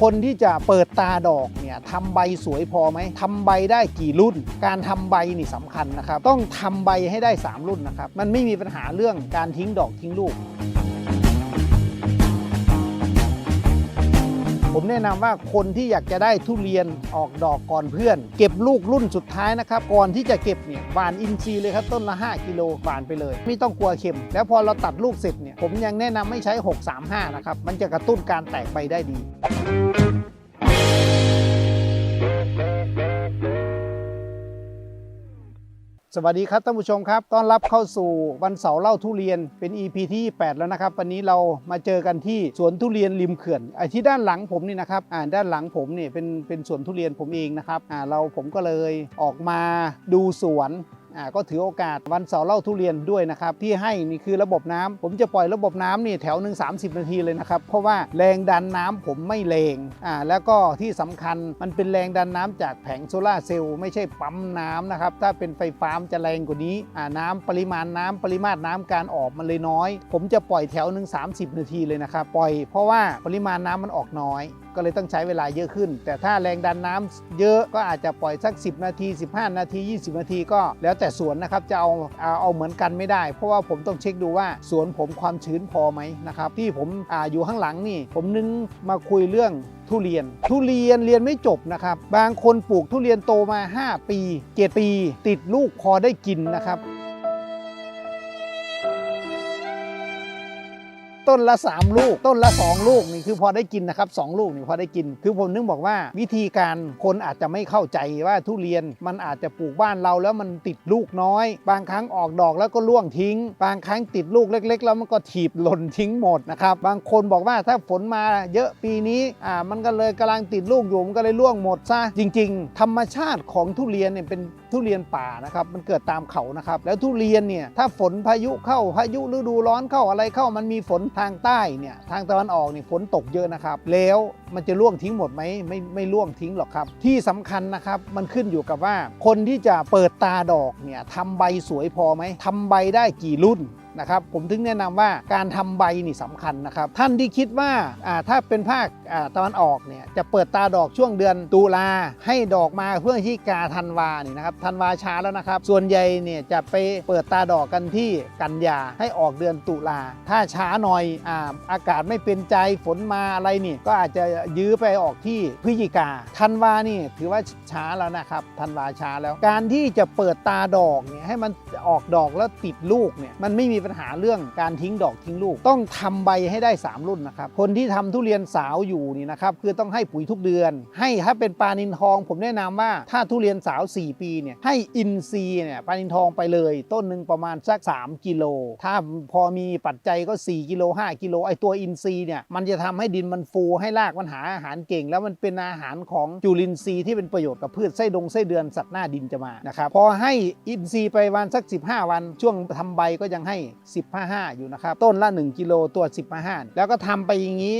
คนที่จะเปิดตาดอกเนี่ยทำใบสวยพอไหมทำใบได้กี่รุ่น การทำใบนี่สำคัญนะครับ ต้องทำใบให้ได้ 3 รุ่นนะครับ มันไม่มีปัญหาเรื่องการทิ้งดอกทิ้งลูก ผมแนะนำว่าคนที่อยากจะได้ทุเรียนออกดอกก่อนเพื่อน เก็บลูกรุ่นสุดท้ายนะครับ ก่อนที่จะเก็บเนี่ยหวานอินทรีย์เลยครับต้นละ 5 กิโลหวานไปเลย ไม่ต้องกลัวเข็ม แล้วพอเราตัดลูกเสร็จเนี่ยผมยังแนะนำไม่ใช้ 635 นะครับ มันจะกระตุ้นการแตกใบได้ดี สวัสดีครับท่านผู้ชมครับต้อนรับเข้าสู่วันเสาร์เล่าทุเรียนเป็น EP ที่ 8 แล้วนะครับ วันนี้เรามาเจอกันที่สวนทุเรียนริมเขื่อนไอ้ที่ด้านหลังผมนี่นะครับอ่าด้านหลังผมเนี่ยเป็นเป็นสวนทุเรียนผมเองนะครับอ่าเราผมก็เลยออกมาดูสวน ก็ถือโอกาสวันเสาร์เล่าทุเรียนด้วยนะครับ ที่ให้นี่คือระบบน้ำผมจะปล่อยระบบน้ำนี่แถวหนึ่ง30 นาทีเลยนะครับ เพราะว่าแรงดันน้ำผมไม่แรงอ่าแล้วก็ที่สำคัญมันเป็นแรงดันน้ำจากแผงโซลาเซลล์ไม่ใช่ปั๊มน้ำนะครับ ถ้าเป็นไฟฟ้ามจะแรงกว่านี้อ่าน้ำปริมาณน้ำปริมาตรน้ำการออกมันเลยน้อย ผมจะปล่อยแถวหนึ่ง30 นาทีเลยนะครับปล่อยเพราะว่าปริมาณน้ำมันออกน้อยก็เลยต้องใช้เวลาเยอะขึ้น แต่ถ้าแรงดันน้ำเยอะก็อาจจะปล่อยสัก 10 นาที 15 นาที 20 นาทีก็แล้วแต่สวนนะครับจะเอาเอาเอาเหมือนกันไม่ได้ เพราะว่าผมต้องเช็คดูว่าสวนผมความชื้นพอไหมนะครับที่ผมออยู่ข้างหลังนี่ ผมนึงมาคุยเรื่องทุเรียน ทุเรียนเรียนไม่จบนะครับ บางคนปลูกทุเรียนโตมา 5 ปี 7 ปี ติดลูกพอได้กินนะครับ ต้นละ 3 ลูก ต้นละ 2 ลูกนี่คือพอได้กินนะครับสองลูกนี่พอได้กิน คือผมนึกบอกว่าวิธีการคนอาจจะไม่เข้าใจว่าทุเรียนมันอาจจะปลูกบ้านเราแล้วมันติดลูกน้อย บางครั้งออกดอกแล้วก็ร่วงทิ้ง บางครั้งติดลูกเล็ก ๆ แล้วมันก็ถีบหล่นทิ้งหมดนะครับบางคนบอกว่าถ้าฝนมาเยอะปีนี้อ่ามันก็เลยกำลังติดลูกอยู่มันก็เลยร่วงหมดซะจริง ๆ ธรรมชาติของทุเรียนเนี่ยเป็นทุเรียนป่านะครับมันเกิดตามเขานะครับแล้วทุเรียนเนี่ยถ้าฝนพายุเข้าพายุฤดูร้อนเข้าอะไรเข้ามันมีฝนททางใต้เนี่ยทางตะวันออกเนี่ยฝนตกเยอะนะครับ แล้วมันจะล่วงทิ้งหมดไหมไม่ไม่ล่วงทิ้งหรอกครับ ที่สำคัญนะครับมันขึ้นอยู่กับว่า คนที่จะเปิดตาดอกเนี่ยทำใบสวยพอไหมทำใบได้กี่รุ่น นะครับผมถึงแนะนำว่าการทำใบนี่สำคัญนะครับ ท่านที่คิดว่าถ้าเป็นภาคตะวันออกเนี่ยจะเปิดตาดอกช่วงเดือนตุลาให้ดอกมาเพื่อที่กาธันวานี่นะครับธันวาช้าแล้วนะครับ ส่วนใหญ่เนี่ยจะไปเปิดตาดอกกันที่กันยาให้ออกเดือนตุลาถ้าช้าหน่อยอาอากาศไม่เป็นใจฝนมาอะไรนี่ก็อาจจะยื้อไปออกที่พฤศจิกาธันวานี่ถือว่าช้าแล้วนะครับธันวาช้าแล้ว การที่จะเปิดตาดอกเนี่ยให้มันออกดอกแล้วติดลูกเนี่ยมันไม่มีปัญหาเรื่องการทิ้งดอกทิ้งลูก ต้องทำใบให้ได้ 3 รุ่นนะครับ คนที่ทำทุเรียนสาวอยู่นี่นะครับคือต้องให้ปุ๋ยทุกเดือน ให้ถ้าเป็นปลานินทอง ผมแนะนำว่าถ้าทุเรียนสาว 4 ปีเนี่ยให้อินซีเนี่ยปลานินทองไปเลย ต้นหนึ่งประมาณสัก 3 กิโล ถ้าพอมีปัจจัยก็ 4 กิโล 5 กิโลไอตัวอินซีเนี่ยมันจะทำให้ดินมันฟูให้รากมันหาอาหารเก่ง แล้วมันเป็นอาหารของจุลินทรีย์ที่เป็นประโยชน์กับพืชไส้ดงไส้เดือนสัตว์หน้าดินจะมานะครับพอให้อินทรีย์ไปวันสัก 15 วันช่วงทำใบก็ยังให้15อยู่นะครับ ต้นละ 1 กิโลตัว15แล้วก็ทำไปอย่างนี้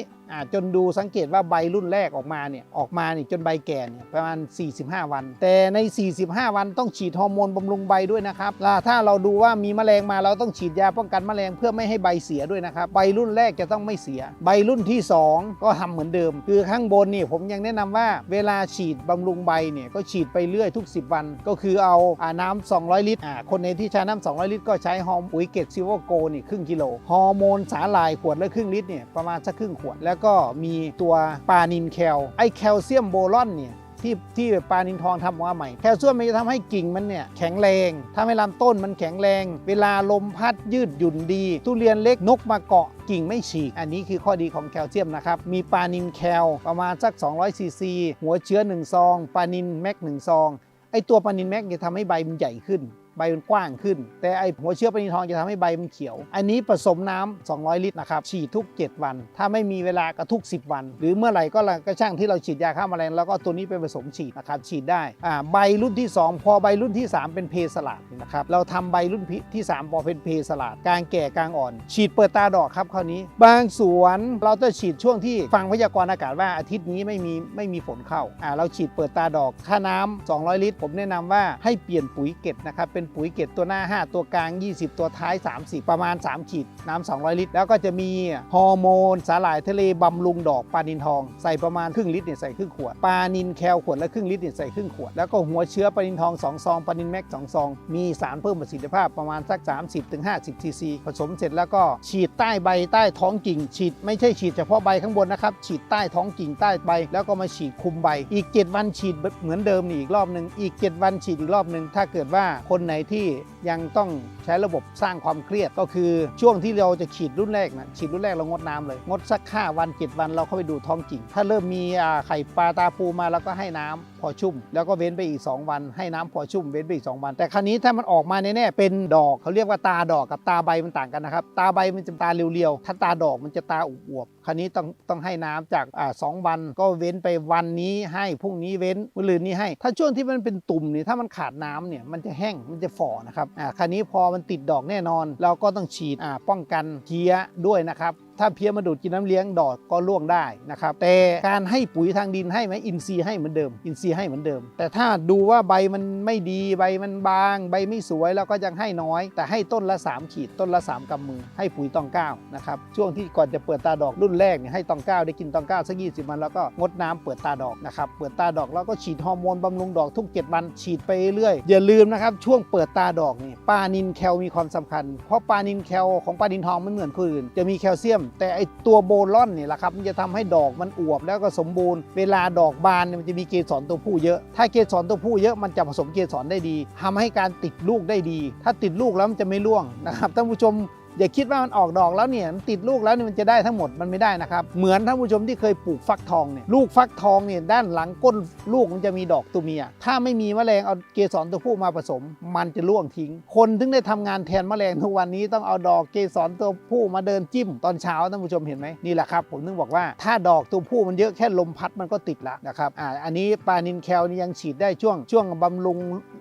จนดูสังเกตว่าใบรุ่นแรกออกมาเนี่ยออกมาเนี่ยจนใบแก่เนี่ยประมาณ 45 วัน แต่ใน 45 วันต้องฉีดฮอร์โมนบำรุงใบด้วยนะครับแล้วถ้าเราดูว่ามีแมลงมาเราต้องฉีดยาป้องกันแมลงเพื่อไม่ให้ใบเสียด้วยนะครับใบรุ่นแรกจะต้องไม่เสีย ใบรุ่นที่ 2 ก็ทำเหมือนเดิม คือข้างบนนี่ผมยังแนะนำว่าเวลาฉีดบำรุงใบเนี่ยก็ฉีดไปเรื่อยทุก 10 วัน ก็คือเอาอาน้ำ200 ลิตรคนในที่ใช้น้ำ200 ลิตร ก็ใช้ฮอร์โมนปุ๋ยเกตซิลเวอร์โกนี่ครึ่งกิโลฮอร์โมนสาหร่ายขวดละครึ่งลิตรเนี่ยประมาณสักครึ่งขวดแล้วก็มีตัวปานินแคลไอแคลเซียมโบรอนเนี่ยที่ที่ปลานินทองทำออกมาใหม่ แคลเซียมมันจะทำให้กิ่งมันเนี่ยแข็งแรงทำให้ลำต้นมันแข็งแรง เวลาลมพัดยืดหยุ่นดี ทุเรียนเล็กนกมาเกาะกิ่งไม่ฉีก อันนี้คือข้อดีของแคลเซียมนะครับ มีปลานินแคลประมาณสัก 200ซีซีหัวเชื้อ 1 ซองปลานินแม็ก1ซองไอตัวปลานินแม็กจะทำให้ใบมันใหญ่ขึ้น ใบมันกว้างขึ้น แต่ไอหัวเชื้อปลานินทองจะทำให้ใบมันเขียว อันนี้ผสมน้ำ200 ลิตรนะครับฉีดทุก 7 วัน ถ้าไม่มีเวลาก็ทุก 10 วัน หรือเมื่อไหร่ก็ละก็ช่างที่เราฉีดยาฆ่าแมลงแล้วก็ตัวนี้ไปผสมฉีดนะครับฉีดได้อ่าใบรุ่นที่ 2 พอใบรุ่นที่ 3 เป็นเพสลัดนะครับเราทำใบรุ่นที่ 3 พอเป็นเพสลัดกลางแก่กลางอ่อน ฉีดเปิดตาดอกครับคราวนี้ บางสวนเราจะฉีดช่วงที่ฟังพยากรณ์อากาศว่าอาทิตย์นี้ไม่มีไม่มีฝนเข้าอ่าเราฉีดเปิดตาดอกค่าน้ำ200 ลิตร ผมแนะนำว่าให้เปลี่ยนปุ๋ยเกล็ดนะครับเป็นเป็นปุ๋ยเกล็ดตัวหน้า 5 ตัวกลาง 20 ตัวท้าย 30 ประมาณ 3 ขีด น้ำ 200 ลิตร แล้วก็จะมีฮอร์โมน สาหร่ายทะเลบำรุงดอกปลานินทองใส่ประมาณครึ่งลิตรเนี่ยใส่ครึ่งขวดปลานินแคลขวดละครึ่งลิตรเนี่ยใส่ครึ่งขวด แล้วก็หัวเชื้อปลานินทอง2ซองปลานินแม็ก2ซอง มีสารเพิ่มประสิทธิภาพประมาณสัก 30-50ซีซีผสมเสร็จแล้วก็ฉีดใต้ใบใต้ท้องกิ่ง ฉีดไม่ใช่ฉีดเฉพาะใบข้างบนนะครับฉีดใต้ท้องกิ่งใต้ใบ แล้วก็มาฉีดคุมใบ อีก 7 วันฉีดเหมือนเดิมนี่อีกรอบหนึ่งอีก 7 วันฉีดอีกรอบหนึ่งถ้าเกิดว่าคนนที่ยังต้องใช้ระบบสร้างความเครียดก็คือช่วงที่เราจะฉีดรุ่นแรกนะฉีดรุ่นแรกเรางดน้ำเลย งดสัก5วัน7วันเราเข้าไปดูท้องกิ่งถ้าเริ่มมีไข่ปลาตาปูมาเราก็ให้น้ำพอชุ่ม แล้วก็เว้นไปอีก 2 วัน ให้น้ำพอชุ่มเว้นไปอีก 2 วัน แต่คราวนี้ถ้ามันออกมาแน่ๆเป็นดอกเขาเรียกว่าตาดอกกับตาใบมันต่างกันนะครับตาใบมันจะตาเรียวๆถ้าตาดอกมันจะตาอวบๆคราวนี้ต้องต้องให้น้ำจากอ่าสองวันก็เว้นไปวันนี้ให้พรุ่งนี้เว้นมื้อลืนนี้ให้ ถ้าช่วงที่มันเป็นตุ่มเนี่ยถ้ามันขาดน้ำเนี่ยมันจะแห้งมันจะฝ่อนะครับอ่าคราวนี้พอมันติดดอกแน่นอน เราก็ต้องฉีดอ่าป้องกันเพี้ยด้วยนะครับ ถ้าเพี้ยมาดูดกินน้ำเลี้ยงดอกก็ร่วงได้นะครับ แต่การให้ปุ๋ยทางดินให้ไหมอินทรีย์ให้เหมือนเดิม อินทรีย์ให้เหมือนเดิม แต่ถ้าดูว่าใบมันไม่ดีใบมันบาง ใบไม่สวยเราก็ยังให้น้อย แต่ให้ต้นละ 3 ขีดต้นละ 3กำมือ ให้ปุ๋ยตองก้าวนะครับช่วงที่ก่อนจะเปิดตาดอกรุ่นแรกเนี่ยให้ตองก้าวได้กินตองก้าวสัก20วันแล้วก็งดน้ำเปิดตาดอกนะครับเปิดตาดอกแล้วก็ฉีดฮอร์โมนบำรุงดอกทุก7วันฉีดไปเรื่อยอย่าลืมนะครับช่วงเปิดตาดอกนี่ปลานินแคลมีความสำคัญ เพราะปลานินแคลของปลานินทองไม่เหมือนคนอื่นจะมีแคลเซียมแต่ไอตัวโบลอนนี่แหละครับมันจะทำให้ดอกมันอวบแล้วก็สมบูรณ์ เวลาดอกบานเนี่ยมันจะมีเกสรตัวผู้เยอะ ถ้าเกสรตัวผู้เยอะมันจะผสมเกสรได้ดีทำให้การติดลูกได้ดี ถ้าติดลูกแล้วมันจะไม่ร่วงนะครับท่านผู้ชม อย่าคิดว่ามันออกดอกแล้วเนี่ยมันติดลูกแล้วเนี่ยมันจะได้ทั้งหมดมันไม่ได้นะครับ เหมือนท่านผู้ชมที่เคยปลูกฟักทองเนี่ยลูกฟักทองเนี่ยด้านหลังก้นลูกมันจะมีดอกตัวเมีย ถ้าไม่มีแมลงเอาเกสรตัวผู้มาผสม มันจะร่วงทิ้ง คนถึงได้ทำงานแทนแมลงทุกวันนี้ต้องเอาดอกเกสรตัวผู้มาเดินจิ้มตอนเช้าท่านผู้ชมเห็นไหมนี่แหละครับผมถึงบอกว่าถ้าดอกตัวผู้มันเยอะแค่ลมพัดมันก็ติดละนะครับอ่าอันนี้ปลานินแคลนี่ยังฉีดได้ช่วง ช่วงบำรุง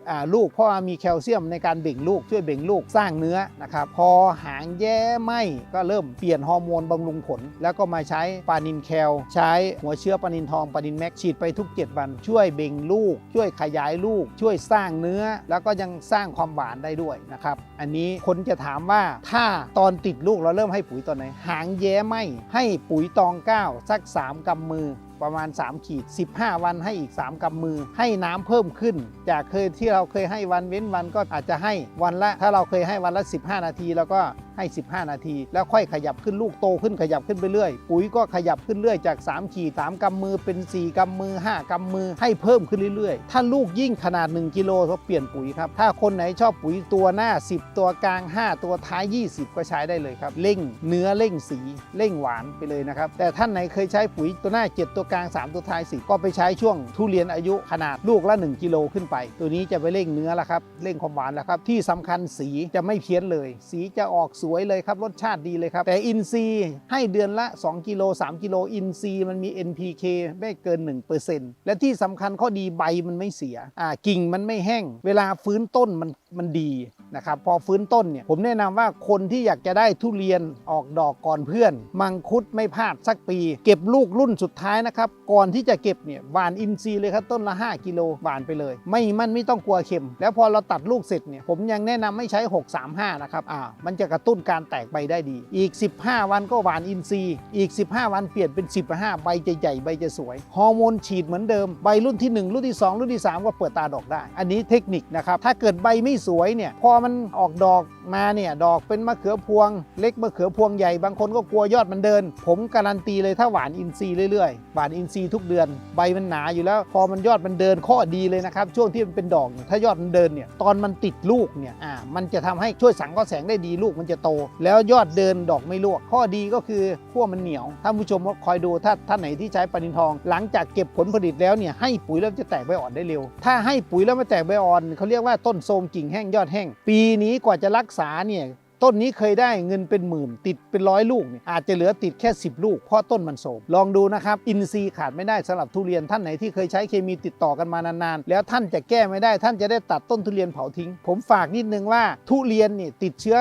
อ่าลูกเพราะว่ามีแคลเซียมในการเบ่งลูกช่วยเบ่งลูกสร้างเนื้อนะครับพอหางแย้ไหมก็เริ่มเปลี่ยนฮอร์โมนบำรุงผล แล้วก็มาใช้ปานินแคล ใช้หัวเชื้อปานินทองปานินแม็กฉีดไปทุก 7 วัน ช่วยเบ่งลูก ช่วยขยายลูก ช่วยสร้างเนื้อ แล้วก็ยังสร้างความหวานได้ด้วยนะครับ อันนี้คนจะถามว่าถ้าตอนติดลูกเราเริ่มให้ปุ๋ยตอนไหน หางแย้ไหมให้ปุ๋ยตองก้าวสัก 3กำมือประมาณ 3 ขีด 15 วันให้อีก 3กำมือ ให้น้ำเพิ่มขึ้น จากเคยที่เราเคยให้วันเว้นวันก็อาจจะให้วันละ ถ้าเราเคยให้วันละ 15 นาที แล้วก็ ให้ 15 นาที แล้วค่อยขยับขึ้นลูกโตขึ้นขยับขึ้นไปเรื่อย ปุ๋ยก็ขยับขึ้นเรื่อยจาก 3 ขีด 3กำมือเป็น 4กำมือ 5กำมือให้เพิ่มขึ้นเรื่อยๆ ถ้าลูกยิ่งขนาด 1กิโลก็เปลี่ยนปุ๋ยครับ ถ้าคนไหนชอบปุ๋ยตัวหน้า 10 ตัวกลาง 5 ตัวท้าย 20 ก็ใช้ได้เลยครับ เร่งเนื้อเร่งสีเร่งหวานไปเลยนะครับ แต่ท่านไหนเคยใช้ปุ๋ยตัวหน้า 7 ตัวกลาง 3 ตัวท้าย10ก็ไปใช้ช่วงทุเรียนอายุขนาดลูกละ 1กิโลขึ้นไป ตัวนี้จะไปเร่งเนื้อแล้วครับเร่งความหวานแล้วครับที่สำคัญสีจะไม่เพี้ยนเลย สีจะออกสวยเลยครับ รสชาติดีเลยครับ แต่อินซีให้เดือนละ 2 กิโล 3 กิโลอินซีมันมี NPK ไม่เกิน 1%และที่สำคัญข้อดีใบมันไม่เสีย อ่ากิ่งมันไม่แห้ง เวลาฟื้นต้นมันมันดี นะครับพอฟื้นต้นเนี่ยผมแนะนำว่าคนที่อยากจะได้ทุเรียนออกดอกก่อนเพื่อน มังคุดไม่พลาดสักปี เก็บลูกรุ่นสุดท้ายนะครับก่อนที่จะเก็บเนี่ยหวานอินทรีย์เลยครับต้นละ 5 กิโลหวานไปเลย ไม่มันไม่ต้องกลัวเค็ม แล้วพอเราตัดลูกเสร็จเนี่ยผมยังแนะนำไม่ใช้ 635 นะครับอ่ามันจะกระตุ้นการแตกใบได้ดี อีก 15 วันก็หวานอินทรีย์อีก 15 วันเปลี่ยนเป็น 15 ใบจะใหญ่ใบจะสวยฮอร์โมนฉีดเหมือนเดิมใบรุ่นที่ 1 รุ่นที่ 2 รุ่นที่ 3 ก็เปิดตาดอกได้ อันนี้เทคนิคนะครับถ้าเกิดใบไม่สวยเนี่ยพอมันออกดอกมาเนี่ยดอกเป็นมะเขือพวง เล็กมะเขือพวงใหญ่บางคนก็กลัวยอดมันเดิน ผมการันตีเลยถ้าหวานอินทรีย์เรื่อยๆ หวานอินทรีย์ทุกเดือน ใบมันหนาอยู่แล้ว พอมันยอดมันเดินข้อดีเลยนะครับ ช่วงที่มันเป็นดอกเนี่ยถ้ายอดมันเดินเนี่ยตอนมันติดลูกเนี่ยอ่ามันจะทำให้ช่วยสังเคราะห์แสงได้ดีลูกมันจะโต แล้วยอดเดินดอกไม่ลวก ข้อดีก็คือขั้วมันเหนียวท่านผู้ชมก็คอยดูถ้าท่านไหนที่ใช้ปานินทอง หลังจากเก็บผลผลิตแล้วเนี่ยให้ปุ๋ยแล้วจะแตกใบอ่อนได้เร็ว ถ้าให้ปุ๋ยแล้วไม่แตกใบอ่อนเขาเรียกว่าต้นโทมกิ่งแห้งยอดแห้งปีนี้กว่าจะรักษาเนี่ยต้นนี้เคยได้เงินเป็นหมื่น ติดเป็นร้อยลูกเนี่ยอาจจะเหลือติดแค่ 10 ลูก เพราะต้นมันโสมลองดูนะครับ อินทรีย์ขาดไม่ได้สำหรับทุเรียนท่านไหนที่เคยใช้เคมีติดต่อกันมานานๆ แล้วท่านจะแก้ไม่ได้ท่านจะได้ตัดต้นทุเรียนเผาทิ้ง ผมฝากนิดนึงว่าทุเรียนนี่ติดเชื้อ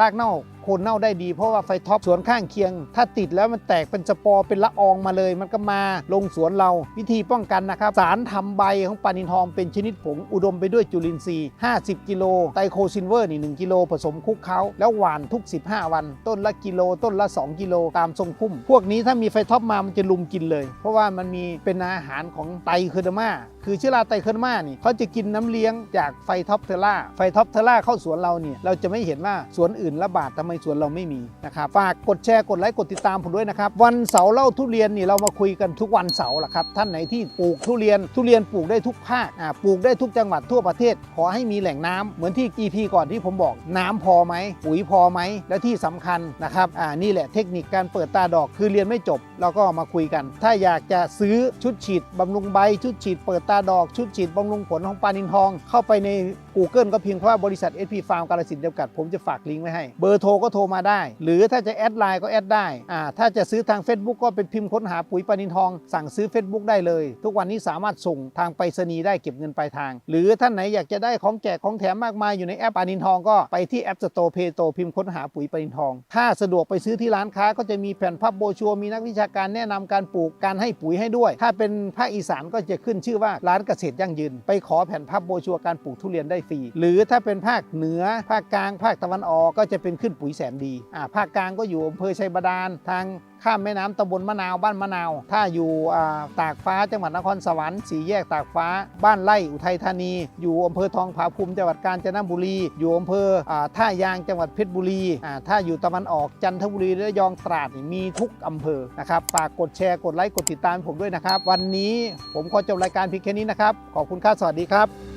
รากเน่าโคนเน่าได้ดีเพราะว่าไฟท็อปสวนข้างเคียง ถ้าติดแล้วมันแตกเป็นสปอร์เป็นละอองมาเลย มันก็มาลงสวนเราวิธีป้องกันนะครับ สารทำใบของปานินทองเป็นชนิดผงอุดมไปด้วยจุลินทรีย์ 50 กิโล ไตโคซินเวอร์นี่1กิโลผสมคุกเคล้าแล้วหว่านทุก 15 วัน ต้นละกิโลต้นละ 2 กิโลตามทรงพุ่ม พวกนี้ถ้ามีไฟท็อปมามันจะลุมกินเลย เพราะว่ามันมีเป็นอาหารของไตเคอดามา คือเชื้อราไตเคอร์ดามานี่เขาจะกินน้ำเลี้ยงจากไฟท็อปเทอร่าไฟท็อปเทอร่าเข้าสวนเราเนี่ยเราจะไม่เห็นว่าสวนอื่นระบาดทำไมสวนเราไม่มีนะครับฝากกดแชร์กดไลค์กดติดตามผมด้วยนะครับวันเสาร์เล่าทุเรียนนี่เรามาคุยกันทุกวันเสาร์ละครับท่านไหนที่ปลูกทุเรียนทุเรียนปลูกได้ทุกภาคอ่าปลูกได้ทุกจังหวัดทั่วประเทศ ขอให้มีแหล่งน้ำเหมือนที่ EP ก่อนที่ผมบอกน้ำพอไหมปุ๋ยพอไหมและที่สำคัญนะครับอ่านี่แหละเทคนิคการเปิดตาดอกคือเรียนไม่จบเราก็มาคุยกัน ถ้าอยากจะซื้อชุดฉีดบำรุงใบชุดฉีดเปิดตาดอกชุดฉีดบำรุงผลของปลานินทอง เข้าไปใน Google ก็เพียงเพราะว่าบริษัท SP Farm กาลสินจำกัด ผมจะฝากลิงก์ไว้ให้ เบอร์โทรก็โทรมาได้ หรือถ้าจะแอดไลน์ก็แอดได้อ่าถ้าจะซื้อทาง Facebook ก็เป็นพิมพ์ค้นหาปุ๋ยปลานินทอง สั่งซื้อ Facebook ได้เลย ทุกวันนี้สามารถส่งทางไปรษณีย์ได้เก็บเงินปลายทาง หรือท่านไหนอยากจะได้ของแจกของแถมมากมายอยู่ในแอปปลานินทองก็ไปที่แอป Store Play Store พิมพ์ค้นหาปุ๋ยปลานินทอง ถ้าสะดวกไปซื้อที่ร้านค้าก็จะมีแผ่นพับโบชัวมีนักวิชาการแนะนำการปลูกการให้ปุ๋ยให้ด้วย ถ้าเป็นภาคอีสานก็จะขึ้นชื่อว่าร้านเกษตรยั่งยืน ไปขอแผ่นพับโบชัวการปลูกทุเรียนได้ฟรี หรือถ้าเป็นภาคเหนือ ภาคกลาง ภาคตะวันออกก็จะเป็นขึ้นปุ๋ยแสนดีอ่าภาคกลางก็อยู่อำเภอชัยบาดาลทาง ข้ามแม่น้ำตำบลมะนาวบ้านมะนาว ถ้าอยู่ตากฟ้าจังหวัดนครสวรรค์สีแยกตากฟ้า บ้านไร่อุทัยธานี อยู่อำเภอทองผาภูมิจังหวัดกาญจนบุรี อยู่อำเภอท่ายางจังหวัดเพชรบุรี ถ้าอยู่ตะวันออกจันทบุรีและยองตราดมีทุกอำเภอนะครับฝากกดแชร์กดไลค์กดติดตามผมด้วยนะครับ วันนี้ผมขอจบรายการเพียงแค่นี้นะครับ ขอบคุณครับสวัสดีครับ